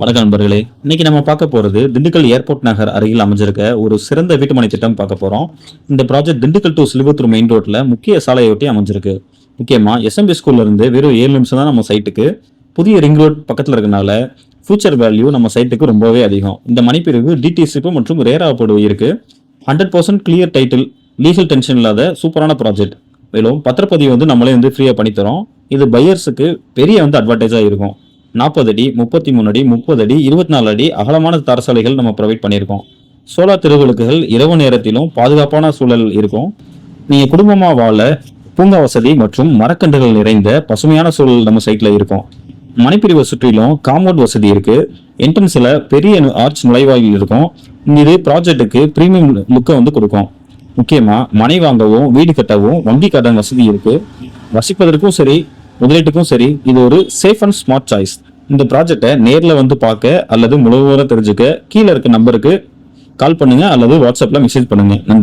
வணக்கம் நண்பர்களே. இன்னைக்கு நம்ம பார்க்க போறது திண்டுக்கல் ஏர்போர்ட் நகர் அருகில் அமைஞ்சிருக்க ஒரு சிறந்த வீட்டுமனை திட்டம் பார்க்க போறோம். இந்த project Dindigul to Siluvathur main ரோட்ல முக்கிய சாலையொட்டி அமைஞ்சிருக்கு. முக்கியமா எஸ்எம்பி ஸ்கூல்ல இருந்து வெறும் ஏழு நிமிஷம் தான் நம்ம சைட்டுக்கு புதிய ரிங் ரோட் பக்கத்துல இருக்கனால ஃபியூச்சர் வேல்யூ நம்ம சைட்டுக்கு ரொம்பவே அதிகம். இந்த மணிப்பிரிவு டிடிசிப்பு மற்றும் ரேராப்படுவு இருக்கு hundred percent clear title legal tension இல்லாத சூப்பரான ப்ராஜெக்ட் மேலும் பத்திரப்பதிவு வந்து நம்மளே வந்து ஃப்ரீயாக பண்ணித்தரோம். இது பையர்ஸுக்கு பெரிய வந்து அட்வான்டேஜாக இருக்கும். நாற்பது அடி முப்பத்தி மூணு அடி முப்பது அடி இருபத்தி நாலு அடி அகலமான தரசாலைகள் நம்ம ப்ரொவைட் பண்ணியிருக்கோம். சோலார் திருவிளக்குகள் இரவு நேரத்திலும் பாதுகாப்பான சூழல் இருக்கும். நீங்கள் குடும்பமாக வாழ பூங்கா வசதி மற்றும் மரக்கன்றுகள் நிறைந்த பசுமையான சூழல் நம்ம சைட்டில் இருக்கும். மனைப்பிரிவை சுற்றிலும் காம்பவுண்ட் வசதி இருக்கு. என்ட்ரன்ஸில் பெரிய ஆர்ச் நுழைவாயில் இருக்கும். இது ப்ராஜெக்ட்டுக்கு ப்ரீமியம் லுக்கை வந்து கொடுக்கும். முக்கியமாக மனை வாங்கவும் வீடு கட்டவும் வங்கி கடன் வசதி இருக்கு. வசிப்பதற்கும் சரி முதலீட்டுக்கும் சரி இது ஒரு சேஃப் அண்ட் ஸ்மார்ட் சாய்ஸ் இந்த ப்ராஜெக்டை நேரில் வந்து பார்க்க அல்லது முழுவதும் தெரிஞ்சுக்க கீழே இருக்க நம்பருக்கு கால் பண்ணுங்க அல்லது வாட்ஸ்அப்பில் மெசேஜ் பண்ணுங்க. நன்றி.